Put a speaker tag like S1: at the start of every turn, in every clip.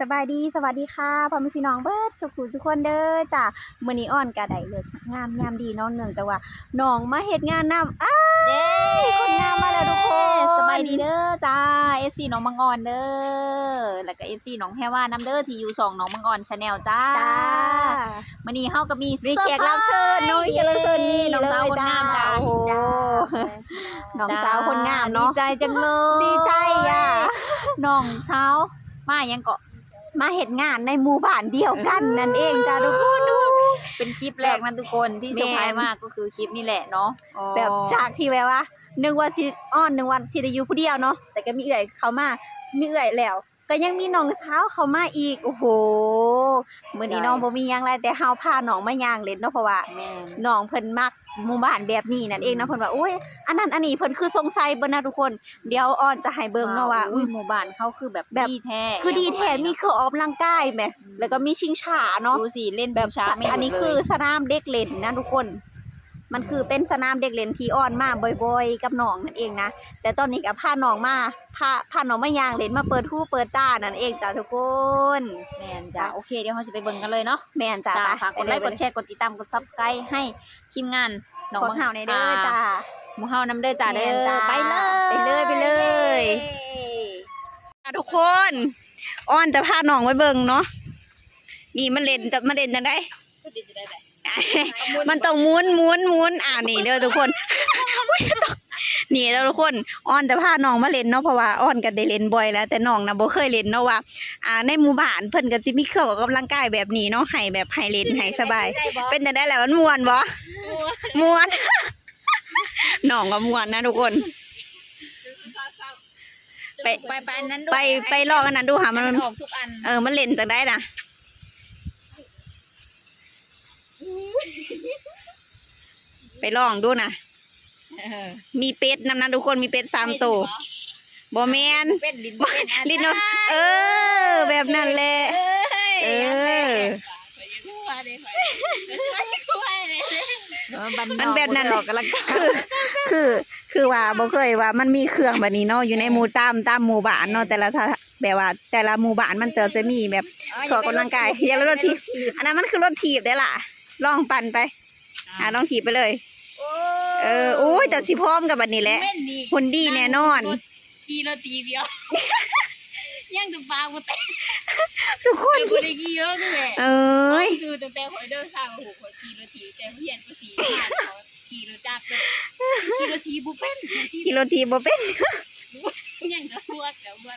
S1: สบายดีสวัสดีค่ะพ่อแม่พี่น้องเบิดสุขุทุกคนเด้อจ้ะมื้อนี้อ่อนกะได้เลิกงามยามดีเนาะเนื่องจากว่าน้องมาเฮ็ดงานนํอ้า
S2: เย้
S1: คนงามมาแล้วทุกคน
S2: สบายดีเด้อจ้า FC น้องมังออนเด้อแล้วก็ FC น้องแพรว่าน้ำเด้อที่อยู่ช่องน้องมังออนชาแนลจ้า
S1: จ้า
S2: มื้อนี้เฮาก็มี
S1: มีแขกรับเชิญน้องแขกรับเชิญนี่
S2: น้องสาวคนงาม
S1: เลยจ้า
S2: จ้า
S1: โอ้โหน้องสาวคนงามเนาะ
S2: ดีใจจังเลย
S1: ดีใจอะ
S2: น้องเช้ามายังเกาะ
S1: มาเฮ็ดงานในหมู่บ้านเดียวกันนั่นเองจ้าทุกคน
S2: เป็นคลิปแรกนั่นทุกคนที่เซอร์ไพรส์มากก็คือคลิปนี้แหละเนาะอ๋อ
S1: แบบจากที่แบบว่านึกว่าสิอ้อนนึกว่าสิได้อยู่ผู้เดียวเนาะแต่ก็มีเอื่อยเขามามีเอื่อยแล้ว ก็ยังมีน้องสาวเขามาอีก โอ้โหมื้อนี้น้องบ่มีหยังไรแต่เฮาพาน้องมาย่างเล่นเนาะเพราะว่า
S2: แม่น
S1: น้องเพิ่นมักหมู่บ้านแบบนี้นั่นเองนะเพิ่นว่าโอ้ยอันนั้นอันนี้เพิ่นคือสงสัยเบิ่นนะทุกคน เดี๋ยวอ้อนจะให้เบิ่งเนาะว่า
S2: อุ้ยหมู่บ้านเขาคือแบบ
S1: แบบ
S2: ดีแท้
S1: คือดีแท้มีเครื่องออกกำลังกายแหมแล้วก็มีชิงช้าเนาะ
S2: ดูสิเล่น
S1: แบบ
S2: ช้าไม่หยุด
S1: อันนี้
S2: เลย
S1: คือสนามเด็กเล่นนะทุกคน มันคือเป็นสนามเด็กเล่นที่อ่อนมาบ่อยๆ กับน้องนั่นเองนะ แต่ตอนนี้ก็พาน้องมาพาพาน้องมายางเล่นมาเปิดหูเปิดตานั่นเองจ้ะทุกคน
S2: แม่นจ้ะโอเคเดี๋ยวเราจะไปเบิ่งกันเลยเนาะ
S1: แม่นจ้ะ
S2: จ้า
S1: ไป
S2: ฝากกดไลค์กดแชร์กดติดตามกด subscribe ให้ทีมงานน้อง
S1: กด
S2: มัง
S1: เห่าในเด้อจ้า
S2: หมูเฮานำเด้อจ้าเด้
S1: แม่น
S2: อ
S1: จ้า
S2: ไปเลย
S1: ไปเลยไปเลยจ้ะทุกคนอ้อนจะพาน้องไปเบิ่งเนาะนี่มันเล่นจะมาเล่นจังได มันต้องหมุนหมุนหมุนอ่านี่เด้อทุกคนนี่เด้อทุกคนอ้อนแต่พาน้องมาเล่นเนาะเพราะว่าอ้อนก็ได้เล่นบ่อยแล้ว แต่น้องนะบ่เคยเล่นเนาะว่าอ่าในหมู่บ้านเพิ่นก็สิมีเครื่องออกกำลังกายแบบนี้เนาะให้แบบให้เล่นให้สบาย เป็นจังได๋แล้วมันม่วนบ่ม่วนน้องก็ม่วนนะทุกคนไป
S2: ไปไปอันนั้นด้วย
S1: ไปไปลองอันนั้นดูหา
S2: ให้
S1: มัน
S2: มันออกทุกอัน
S1: เออมันเล่นจังได้นะ ไปลองดูนะ
S2: เออ
S1: มีเป็ดนำนั้นทุกคนมีเป็ดสามตัวบอแมน
S2: เป็นลิ้นเป็นอั
S1: ลิ้นเนาะเออ แบบนั้นแหละเออมันแบบนั้น
S2: ออกกำลังกาย
S1: คือคือคือว่าบ่เคยว่ามันมีเครื่องแบบนี้เนาะอยู่ในหมู่ตามตามหมู่บ้านเนาะแต่ละสถาแบบว่า แต่ละหมู่บ้านมันจะจะมีแบบขออกกำลังกายอย่าละรถทีบอันนั้นมันคือรถถีบได้ล่ะลองปั่นไป อะลองถีบไปเลย เออโอ้ยแต่สิพร้อมกับบัดนี้แหละ
S2: แม่นนี่
S1: หุ่นดีแน่นอน
S2: กี่นาทีเดียวยังจะปากบ่แตก
S1: ทุกคน
S2: เดี๋ยวบ่ได้กี่เยอะนี่แหละ
S1: เอ้ย
S2: คือตั้งแต่ข่อยเดินทางโอ้โหข่อยกี่นาทีแต่เพียนก็สี่ห้าเขาขี่รถจักรเลยกี่นาทีบ่เป็น
S1: ขี่รถถีบบ่เป็น
S2: ยังจะพวดแต่ว่า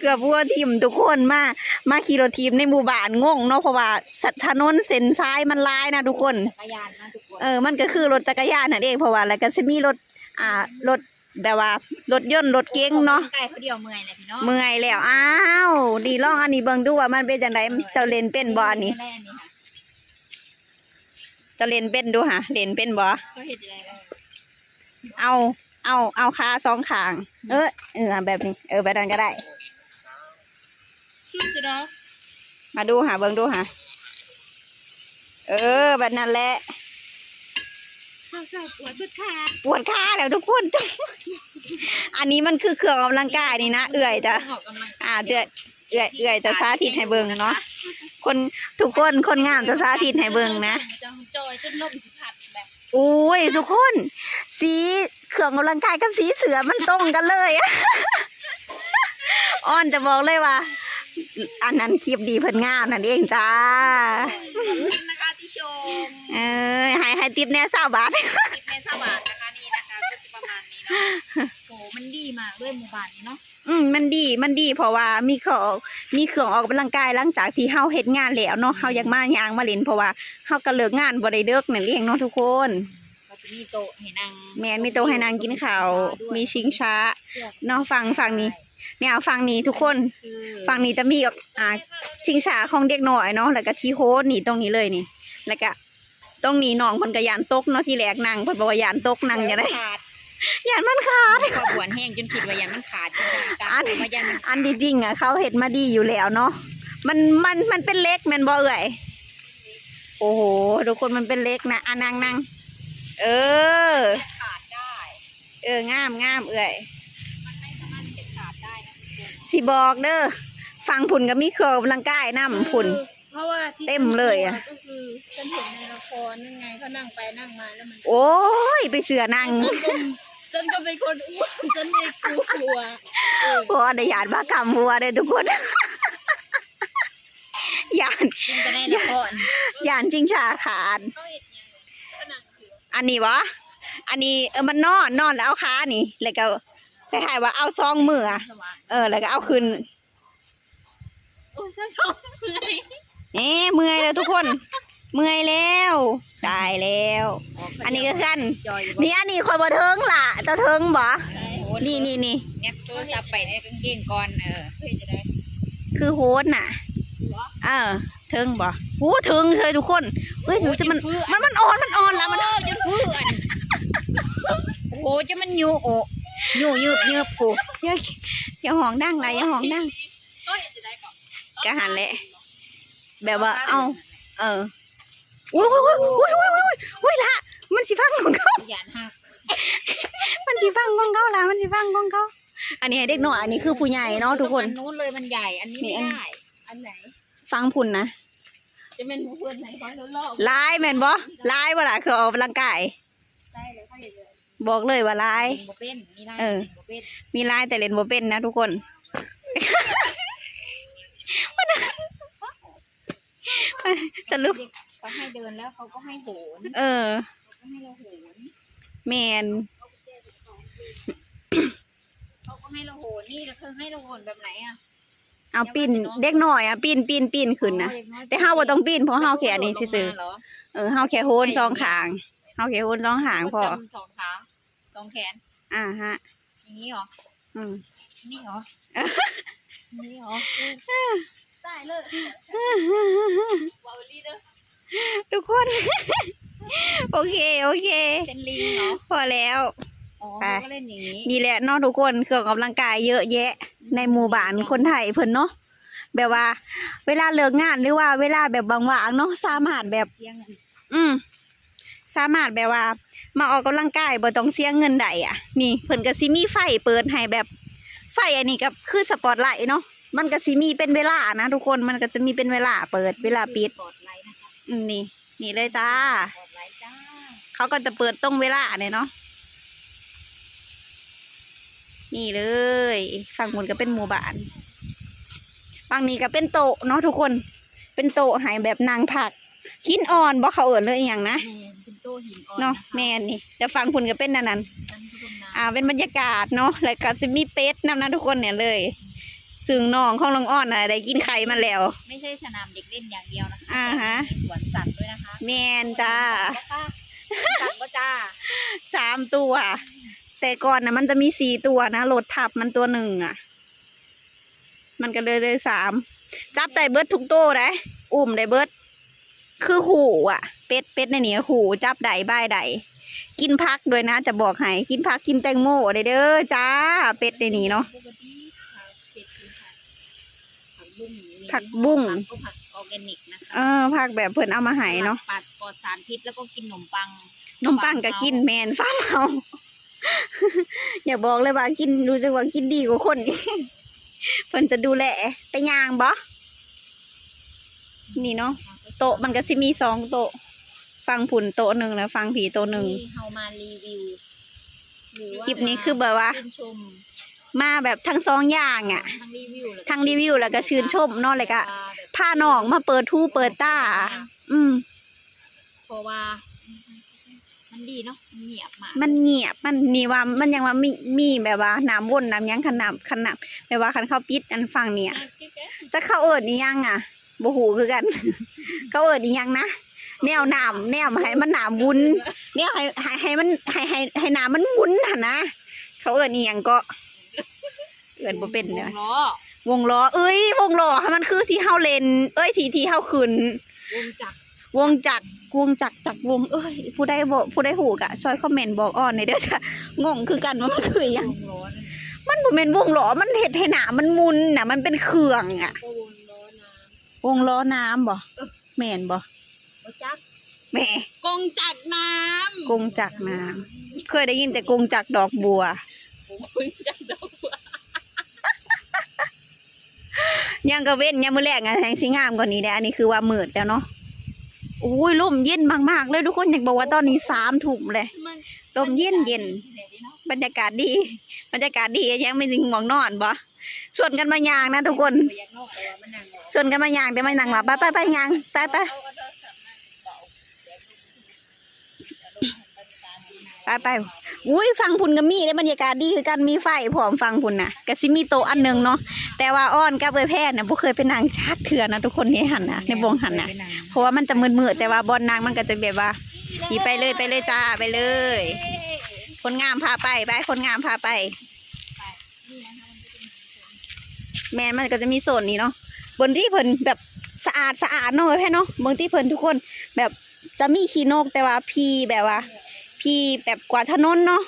S1: เกือบวัวทีมทุกคนมา มาขี่รถทีมในหมู่บ้านงงเนาะเพราะว่าสัถนนเส้นซ้ายมันลายนะทุกคน
S2: จักรยานนะทุกคน
S1: เออ มันก็คือรถจักรยานนั่นเองเพราะว่าแล้วก็จะมีรถ อ่ารถแบบว่ารถยนต์รถเก๋งเนาะ
S2: ไก่เขาเดียวเมื่อยแหละพี่น้อง
S1: เมื่อยแล้ว อ้าว ดีลองอันนี้เบิ่งดูว่ามันเป็นจังไดเจ้าเล่นเป็นบ่อันนี้
S2: แรกนี่ค่ะ
S1: เจ้าเล่นเป็นดูหะเล่นเป็นบ่
S2: ก็เห็นอะไรแล้ว
S1: เอา เอาเอาขาสองข้าง เออเออแบบนี้ เออแบบนั้นก็ได้
S2: ชุดจะเนาะ
S1: มาดูหาเบิ่งดูหาเออ แบบนั้นแหละ
S2: ข้าวสาวปวดทุกขา
S1: ปวดขาแล้วทุกคนอันนี้มันคือเครื่องออกกำลังกายนี่นะ เอื่อยจะ
S2: ออกกำลัง
S1: อ่าเดือย เอื่อยเอื่อยจะสาธิตให้เบิ่งเนาะคนทุกคนคนงามจะสาธิตให้เบิ่งนะ
S2: จะจอยจนลมสิพัดแบบ
S1: โอ้ยทุกคน สีเครื่องออกกำลังกายกับสีเสือมันตรงกันเลยอ้อนจะบอกเลยว่า อันนั้นคลิปดีเพิ่นงามนั่นเองจ้า
S2: นะคะที่ชม
S1: เอ้ยให้ให้ติปแน่สาวบาท
S2: คลิปแม่สบาทนะคะนี่นะคะก็จะประมาณนี้เนาะโหมันดีมากด้วยหมู่บ้านนี้เนาะ
S1: อืมมันดีมันดีเพราะว่ามีเครื่องออกมีเครื่องออกกำลังกายหลังจากที่เฮาเฮ็ดงานแล้วเนาะเฮาอยากมายางมาเล่นเพราะว่าเฮาก็เลิกงานบ่ได้เลิกนั่นเองเนาะทุกคน
S2: ก็จะมีโต๊ะให้นั่ง
S1: แม่นมีโต๊ะให้นางกินข้าวมีชิงช้าเนาะฝั่งฝั่งนี้เนี่ยฝั่งนี้ทุกคน
S2: คือ
S1: ฝั่งนี้จะมีอ่าชิงช้าของเด็กน้อยเนาะแล้วก็ที่โฮสนี่ตรงนี้เลยนี่ แล้วก็ตรงนี้น้องเพิ่นก็ยานตกเนาะที่แรกนั่งเพิ่นบอกว่ายานตกนั่งจะได้
S2: ขาด
S1: ยานมันขาด
S2: ขบวนแห้งจนคิดว่ายันมันขาดจนกลางกลาง
S1: อัน
S2: ว่ายันมัน
S1: อันดีจริงอะเขาเห็ดมาดีอยู่แล้วเนาะมันมันมันเป็นเล็กแมนบอเอ่ยโอ้โหทุกคนมันเป็นเล็กนะอะนั่งนั่งเออ
S2: ขาดได้
S1: เอองามงามเอ่ย
S2: มันไม่สามารถที่จะขาดได้นะทุกคน
S1: สิบอกเด้อฝฟังพุ่นก็มีเครื่องออกกำลังกายนํพุ่น
S3: เพราะว่าที่
S1: เต็มเลยอะ
S3: ก็คือฉันเห็นในละครนั่นไงเขานั่งไปนั่งมาแล้วมัน
S1: โอ้ยไปเสือนั่ง
S3: ฉันก็เป็นคนอ้วนฉันไม่กลัวเออ
S1: เพราะว่าได้ยานบ้ากรรมหัวเด้อทุกคนยาน
S2: กินกันได้ละคร
S1: ยานจริงชาขาด
S3: เขาเห็นยังขนาดคือ
S1: อันนี้วะอันนี้เออมันนอนนอนแล้วเอาขานี่แล้วก็คล้ายๆว่าเอาซองมืออะ
S3: สว่าง
S1: เออ แล้วก็เอาขึ้น
S3: โอ้ฉันชอบเลย
S1: เอ๊ะเมื่อยแล้วทุกคน เมื่อยแล้วตายแล้ว อันนี้ก็กัน
S2: จอยอยู่
S1: นี่อันนี้คอยบ่เทิงล่ะเจ้าเทิงบ่
S2: โอ้ย
S1: นี่นี่นี่
S2: แงบโทรศัพท์ไปในกางเกงก่อนเออ
S3: เคยจะได้
S1: คือโฮสน่ะ
S3: เหรอ
S1: เออเทิงบ่โอ้เทิงเลยทุกคนเฮ้ยจะมันมันมันอ่อนมันอ่อนแล้วมัน
S2: โอ้จนเพื่อนโอ้โหจะมันยูโอยูยืบยืบกู
S1: อย่าอย่าห้องดังไรอย่าห้องดัง
S3: ก็จะได้ก่อน
S1: กะหันแหละแบบว่าเอาเออ อุ้ยอุ้ยอุ้ยอุ้ยอุ้ยอุ้ยอุ้ยละมันสิฟังของเขา
S2: หยานหัก
S1: มันสิฟังของเขาละมันสิฟังของเขาอันนี้ให้เด็กหน่อยอันนี้คือผู้ใหญ่เนาะทุกคน
S2: อันนู้นเลยมันใหญ่ อันนี้ไม่
S1: อัน
S2: ได้
S3: อันไหน
S1: ฟังพุ่นนะ
S3: จะเป็นหมูเพื่อนไหนขอทดลอ
S1: ลายแมนบ่ลายบ่ล่ะคือออกกำลังกาย
S3: ใช่เลยเขาเห็นเลย
S1: บอกเลยว่าลาย
S2: เป็นโบเป็นนี่ได้
S1: เออ มีลายแต่เล่นบ่เป็นนะทุกคนสรุป
S2: เขาให้เดินแล้วเขาก็ให้โหน
S1: เออ
S2: เขาก็ให้เราโหน
S1: แมน
S2: เขาก็ให้เราโหนนี่แล้วคือให้เราโหนแบบไหนอะ
S1: เอาปีนเด็กหน่อยอะปีนปีนปีนขึ้นนะ
S2: โอ้ยน้อย
S1: แต่เฮาบ่ต้องปีนเพราะเฮาแค่อันนี้ซื่อ
S2: ลงมาเหรอ
S1: ๆ เออเฮาแค่โหนสองขางเฮาแค่โหนสองขางพอ
S2: จำสองขาสองแขน
S1: อ่าฮะ
S2: อย่างนี้เหรอ
S1: อืม
S2: นี่เหรอ นี่เหรอ
S3: ได้เลยวอลลี่เด้อ
S1: ทุกคน โอเค โอเค
S2: เป็นลิงเหรอ
S1: พอแล้ว
S2: อ๋อ
S1: ไป
S2: เขาก็เล่นอย่างนี้
S1: นี่แหละเนาะทุกคนเครื่องออกกำลังกายเยอะแยะ ในหมู่บ้านคนไทยเพิ่นเนาะแบบว่า เวลาเลิกงานหรือว่าเวลาแบบว่างๆเนาะสามารถแบบ
S2: เสียงอะ
S1: อืม สามารถแบบว่า มาออกกำลังกายบ่ต้องเสียเงินใดอะ นี่เพิ่นก็สิมีไฟเปิดให้แบบ ไฟอันนี้ก็คือสปอตไลท์เนาะมันก็สิมีเป็นเวลานะทุกคนมันก็จะมีเป็นเวลาเปิดเวลาปิด
S2: ปลอดไลท์นะคะ
S1: อืมนี่ นี่เลยจ้า
S2: ปลอดไลท์จ้า
S1: เขาก็จะเปิดตรงเวลาเนี่ยเนาะ นี่เลย ฝั่งบนก็เป็นหมู่บ้านฝั่งนี้ก็เป็นโต๊ะเนาะทุกคน เป็นโต๊ะให้แบบนางผัก หินอ่อนบ่เขาเอิญเลยอหย่างนะ
S2: แม่นเป็นโต้หินอ่อน
S1: เนาะ
S2: ค
S1: แม่นนี่แต่ฟังคุณก็เป็นนั่นนั่น
S2: ท่านผู้ชมนะ
S1: อ่าเป็นบรรยากาศเนาะแล้วก็จะมีเป็ดนำนะทุกคนเนี่ยเลย ซึ่งน้องของน้องอ้อนน่ะได้กินไข่มาแล้ว
S2: ไม่ใช่สนามเด็กเล่นอย่างเดียวนะคะ
S1: อ่าฮะ
S2: มีสวนสัตว์ด้วยนะคะ
S1: แมนจ้า
S2: สัตว์ก็จ้า
S1: สามตัว แต่ก่อนนะมันจะมีสี่ตัวนะโหลดทับมันตัวหนึ่งอะ มันก็เลยเลยสามจับได้เบิดทุกตัวเลยอุ้มได้เบิดคือหูอะ เป็ดเป็ดในนี้หูจับได้บ่ายได้กินพักด้วยนะ จะบอกให้กินพักกินแตงโมได้เด้อจ้า เป็ดในนี้เนาะ
S2: ปกติเป็ดกินผักผักบุ้งมี
S1: ผักบุ้ง
S2: ผักก็ผักออร์แกนิกนะคะ
S1: เออพักแบบเพิ่นเอามาให้เนาะ
S2: ปัดปลอดสารพิษแล้วก็กินขนมปัง
S1: นมปังก็กินแมนฟ้าเมาอย่าบอกเลยว่ากินรู้สึกว่ากินดีกว่าคนอีกเพิ่นจะดูแลไปย่างบ่นี่เนาะโต๊ะมันก็สิมีสองโต๊ะฟังผุนโต๊ะหนึ่งแล้วฟังผีโต๊ะหนึ่ง
S2: ที่เฮามารีวิวหรือว่า
S1: คลิปนี้คือแบบว่า
S2: ชื่นชม
S1: มาแบบทั้งสองอย่างอะ
S2: ทั้งรีวิวแล้วก็
S1: ทั้งรีวิวแล้วก็ชื่นชมเนาะเลยก็
S2: แบบ
S1: พาน้องมาเปิดทูเปิดตาอืม
S2: เพราะว่า มันดีเนาะมันเงียบมาก
S1: มันเงียบมันนี่ว่ามันยังว่ามีมีแบบว่าน้ำวนน้ำหยังขนาดขนาดแบบว่าคันเข้าปิดอันฟังเนี่ย จะเข้าเอิดอีหยังอะบ่หูคือกัน เขาเอิดอีหยังนะแนวน้ำแนวให้มันน้ำวุ้นแนวให้ให้ให้มันให้ให้ให้น้ำมันวุ้นหั่นนะเขาเอิดอีหยังก็ เอิดบ่เป็น
S2: ว
S1: เด้อง
S2: ล้อ
S1: วงล้อเอ้ยวงล้อให้มันคือที่เฮาเล่นเอ้ยที่ที่เฮาขึ้น
S2: วงจักร
S1: วงจักรวงจักรจักรวงเอ้ยผู้ใดบ่ผู้ใดหูกะช่วยคอมเมนต์บอกอ้อนหน่อยเด้อจ้ะงงคือกันว่ามันคืออีหยัง
S2: วงล้อนั่น
S1: มันบ่แม่นวงล้อมันเฮ็ดให้หนามันมุนน่ะ มันเป็นเครื่องอะ
S3: ก็วนล้อน้
S1: วงล้อน้ำบ่แม่นบ่
S2: วงจักร
S1: แหม่ำ
S3: กงจักรน้ำ
S1: กงจักรน้ำ เคยได้ยินแต่กงจักรดอกบัว
S3: กงจักรดอกบัว
S1: ยังก็เว้นยังมือแรกอะแห่งสิงามกว่านี้เด้ออันนี้คือว่ามืดแล้วเนาะโอ้ยลมเย็นมากๆเลยทุกคนอยากบอกว่าตอนนี้3ทุ่มเลยลมเย็นเย็นบรรยากาศดี บรรยากาศดียังไม่ถึงง่วงนอนบ่ชวนกันมายางนะทุกคน
S3: บ่วน
S1: กันมายางแต่ไม่นั่งหลับไปไปไปยางไปไปไปไป อุ้ยฟังพุ่นก็มีได้บรรยากาศดีคือกันมีไฟพร้อมฟังพุ่นน่ะก็สิมีโตอันหนึ่งเนาะแต่ว่าอ้อนกับเอ้ยแพทย์น่ะบ่เคยไปนั่งชักเถื่อนนะทุกคนนี่หันนะในวงหันนะเพราะว่ามันจะมืดๆแต่ว่าบอลนางมันก็จะแบบว่าขี่ไปเลยไปเลยจ้าไปเลย คนงามพาไปไปคนงามพาไป แมนมันก็จะมีโซนนี้เนาะบนที่เพิ่นแบบสะอาดสะอาดเนาะแพ่เนาะบางที่เพิ่นทุกคนแบบจะมีขี้นกแต่ว่าพีแบบว่า พี่แบบกวาดถนนเนาะ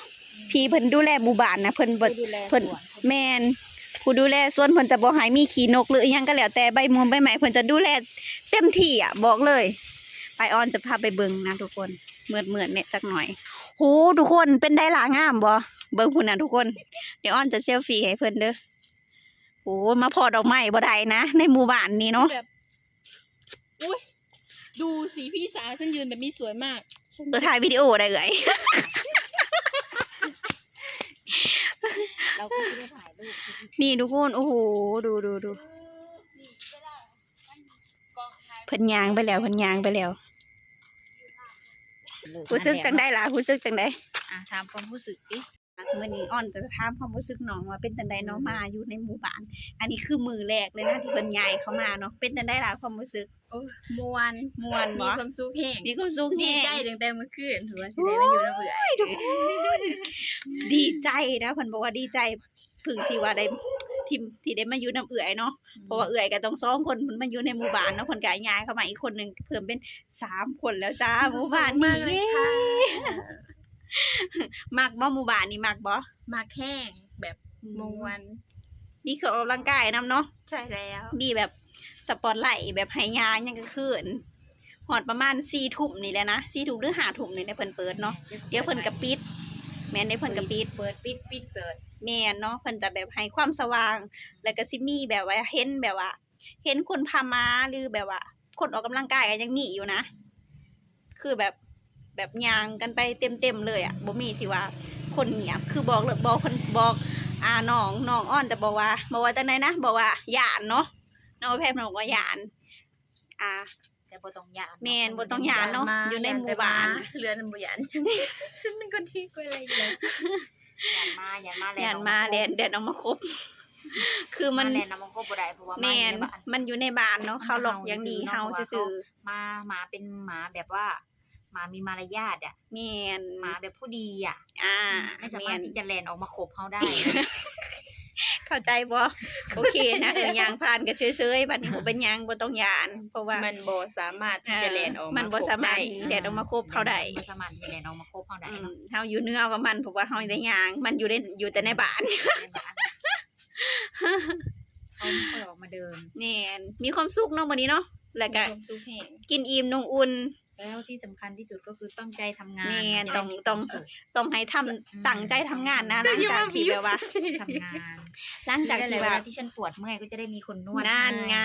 S1: พี่เพิ่นดูแลหมู่บ้านนะเพิ่นบ่
S3: ผู้ดูแล
S1: เพิ่นแมนผู้ดูแลส่วนเพิ่นจะบ่ให้มีขี้นกหรืออิหยังก็แล้วแต่ใบมวงใบไม้เพิ่นจะดูแลเต็มที่อะบอกเลย ไปออนจะพาไปเบิ่งนะทุกคนเหมือนเหมือนเนี่ยสักหน่อยโหทุกคนเป็นได้หลางามบ่เบิ่งพุ่นน่ะทุกคน เดี๋ยวออนจะเซลฟี่ให้เพิ่นเด้อโอ้มาพอดอกไม้บ่ได้นะในหมู่บ้านนี้เนาะ
S3: แบบอุ้ยดูสีพี่สาวฉันยืนแบบนี้สวยมากฉัน
S1: ตัวถ่ายวิดีโอได้เอ่ย
S2: เราก็ไม่ได้ถ่ายรูป
S1: นี่ทุกคน โอ้โห ดูดูดูเพิ่นยางไปแล้วเพิ่นยางไปแล้วรู้สึกจังได้ล่ะรู้สึกจังได้
S2: อะถามความรู้สึกดิ
S1: มื่อนี้อ่อนจะถามความรู้สึกน้องว่าเป็นจังไดน้องมาอยู่ในหมู่บ้าน อันนี้คือมือแรกเลยนะที่เพิ่นย้ายเข้ามาเนาะเป็นจังไดล่ะความรู้สึก
S3: โอ้ยมวน
S1: ม่วน
S3: มี
S1: บ่
S3: ความสุขแห้ง
S1: มีความสุข
S3: ดี
S1: แน่
S3: ใจตั้งแต่เมื่อคืนถือว่าสิได้มาอยู่นะเบื่อ
S1: ทุกคนดีใจนะเพิ่นบอกว่าดีใจพึ่งที่ว่าได้ที่ที่ได้มาอยู่น้ำเอื่อยเนาะ เพราะว่าเอื่อยก็ต้องสองคนมันมาอยู่ในหมู่บ้านเนาะเพิ่นก็ย้ายเข้ามาอีกคนหนึงเพิ่มเป็นสามคนแล้วจ้าหมู่บ้าน
S3: มาก
S1: นี้
S3: เลยค่ะ
S1: มักบ่หมู่บ้านนี่มักบ่
S3: มากแห้งแบบมวน
S1: มีเครื่องออกกำลังกายนํเนาะ
S3: ใช่แล้ว
S1: มีแบบสปอตไลท์แบบไหยางยังก็คืนหอดประมาณสี่ทุ่มนี่แหละนะสี่ทุ่มหรือห้าทุ่มนี่แหละเพิ่นเปิดเนาะเดี๋ยวเพิ่นก็ปิด แม่นได้เพิ่นก็ปิด
S3: เปิดปิดปิดเปิด
S1: แม่นเนาะเพิ่นจะแบบให้ความสว่าง แล้วก็สิมีแบบว่าเห็นแบบว่า เห็นคนพามาหรือแบบว่า คนออกกำลังกายก็ยังมีอยู่นะ คือแบบ แบบยางกันไปเต็มๆเลยอะบ่มีสิว่าคนเงียบคือบอกเลยบอกคนบอกอ่าน้องน้องอ้อนแต่บอกว่าบอกว่าจังไดนะบอกว่าหยานเนาะน้องแพทย์บอกว่าหยานอ่า
S2: แต่บ่ต้องยาน
S1: แม่นบ่ต้องย้านเะอยู่ในหมู่บ้าน
S3: เรือนบ่ยันฉันเป็นคนที่กลัวอะไรเลย
S2: ยานมายานมา
S1: หยานมาเดนเดนออกมาครบคือมัน
S2: แลนน้ำมันก็บ่ได้เพราะว่า
S1: แม
S2: มัน
S1: น
S2: ในบ้าน
S1: มันอยู่ในบ้านเนาะเขาหลอกอย่างดี
S2: เฮา
S1: เฮา
S2: ซื่อๆ
S1: ซื่อ
S2: มาหมาเป็นหมาแบบว่า หมามีมารยาทอะ
S1: ๆแมน
S2: หมาแบบผู้ดีอะ
S1: อ่า
S2: ไม่สา
S1: แม
S2: มารถ
S1: น
S2: ที่จะแลนออกมาขบเขาได้
S1: เข้าใจบ่โอเคนะเออยางผ่านก็เฉยๆบัดนี้บ่เป็นหยังบ่ต้องหยาน เพราะว่า
S3: มันบ่สามารถที่จะแลนออก
S1: มันบ่สามารถ
S3: ได้
S1: แดดออกมาครบเขาได้
S2: บ่สามารถที่จะแลนออกมาขบเขาได้
S1: อืม
S2: เนาะ
S1: เฮาอยู่เนื้อกับมันเพราะว่าเฮาได้ยาง มันอยู่ในอยู่แต่ในบ้าน
S2: ในบ้านเขาไม่ค่อยออกมาเดิน
S1: แม่นมีความสุขเนาะวันนี้เนาะแล้วก็
S3: มีความสุขแห้ง
S1: กินอิ่มนงอุ่น
S2: แล้วที่สำคัญที่สุดก็คือตั้งใจทำงาน
S1: แม่
S2: มันจะ
S1: ต้อง
S2: ได้มี
S1: ต้อง
S2: ความสุข
S1: ต้องให้ทำตั้งใจทำงานนะหลังจากที่แบบว่า
S2: ทำงาน
S1: หลังจาก
S2: นี่
S1: ที่
S2: แหละเว
S1: ว่า
S2: ลาที่ฉันปวดเมื่อยก็จะได้มีคนนวด
S1: นั่น
S2: ให้
S1: ไง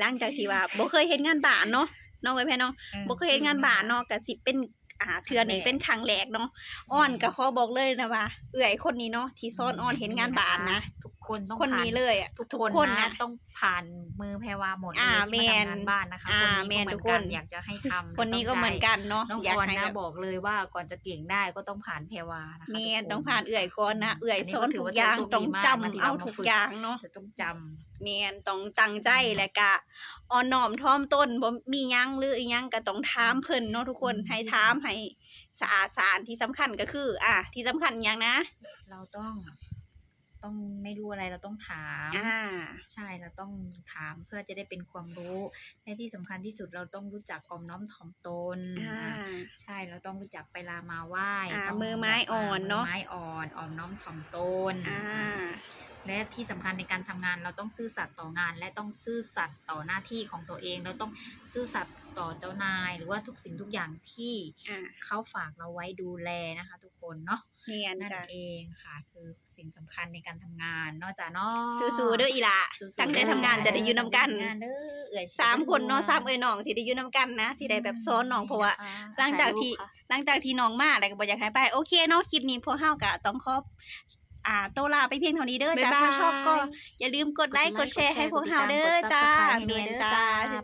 S1: หลังจากที่ว่าบ่เคยเฮ็ดงานบ้านเนาะน้องไว้แพ่น้อง
S2: ออ
S1: บ่เคยเฮ็ดงานบ้านเนาะก็สิเป็นอ่าเทื่อนี้เป็นครั้งแรกเนาะอ้อนก็ขอบอกเลยนะว่า เอื้อยคนนี้เนาะที่ซ้อนอ้อนเห็นงานบ้านนะ
S2: ทุก คนต้อง
S1: คน
S2: ผ่า
S1: นี้เลยอะ
S2: ทุก
S1: ทุก
S2: คน
S1: คน
S2: นะ
S1: นะ
S2: ต้องผ่านมือแพรวาหมดเลย
S1: อ่า
S2: ที่มา
S1: แม่น
S2: ทำงานบ้านนะคะ
S1: อ่า
S2: คนนี้
S1: แม่น
S2: ก็เหมื
S1: ทุ
S2: อกน
S1: ค
S2: กัน
S1: น
S2: อยากจะให้ทำ
S1: คนนี้ก็เหมือนกันเนาะ
S2: น้อง
S1: อยาก
S2: ออน
S1: ให้
S2: นะ
S1: แบบ
S2: บอกเลยว่าก่อนจะเก่งได้ก็ต้องผ่านแพรวานะคะ
S1: แม่น
S2: ทุกค
S1: ต้องผ่านเอื้อยก่อนนะ เอื้อย
S2: อันนี้
S1: ซ้อน
S2: ก็ถื
S1: ทุ
S2: อกว่า
S1: อย่าง
S2: โชคดี
S1: ต้อง
S2: มาก
S1: จำ
S2: นะที่
S1: เอา
S2: เรามา
S1: ทุก
S2: ฝึก
S1: อย่างเนาะ
S2: จะต้องจำ
S1: แม่นต้องตั้งใจและก็อ่อนน้อมถ่อมตนบ่มีหยังหรืออีหยังก็ต้องถามเพิ่นเนาะทุกคน
S2: อืม
S1: ให้ถามให้สะอาดสะอาดที่สำคัญก็คือ อะที่สำคัญหยังนะ
S2: เราต้องต้องไม่ รู้อะไรเราต้องถาม
S1: อ่า
S2: ใช่เราต้องถามเพื่อจะได้เป็นความรู้และที่สำคัญที่สุดเราต้องรู้จักออมน้อมถ่อมตน
S1: อ่า
S2: ใช่เราต้องรู้จักไปลามาไหว้
S1: อ่า
S2: ต้อง
S1: มือไม้อ่อนเนอะ
S2: มือไม้อ่อนออมน้อมถ่อมตน
S1: อ่า
S2: และที่สำคัญในการทำงานเราต้องซื่อสัตย์ต่องาน และต้องซื่อสัตย์ต่อหน้าที่ของตัวเอง เราต้องซื่อสัตย์ต่อเจ้านาย หรือว่าทุกสิ่งทุกอย่างที่
S1: อ่า
S2: เขาฝากเราไว้ดูแลนะคะ ทุกคนเนาะ
S1: เนียน
S2: นั่น
S1: จ้ะ
S2: เองค่ะ คือสิ่งสำคัญในการทำงานเนอกจากเนาะ
S1: สู้ๆเด้ออีหละ
S2: สู้ๆ
S1: ตั้งใจทำงานจะได้อยู่นำกัน
S2: ทำงานเด้อเอื่อย
S1: สามคนเนาะสามเอ้ยน้องสิได้อยู่นำกันนะสิได้แบบซ้อนน้องเพราะว่าหลังจากที่หลังจากที่น้องมาแล้วก็บ่อยากให้ไป โอเคเนาะคลิปนี้พวกเฮาก็ต้องขอบ อ่าโตวลาไปเพียงเท่านี้เด้อจ้า
S3: บ๊ายบาย
S1: ถ้าชอบก็อย่าลืมกดไลค์กดแชร์ให้พวกเฮาเด้อจ้าเมียนจ้า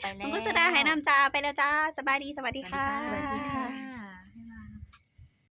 S2: ไปแล้ว
S1: มันก็จะได้ให้น้ำจ้าไปแล้วจ้า สบายดีสวัสดีค่ะ
S2: สวัสดีค่ะ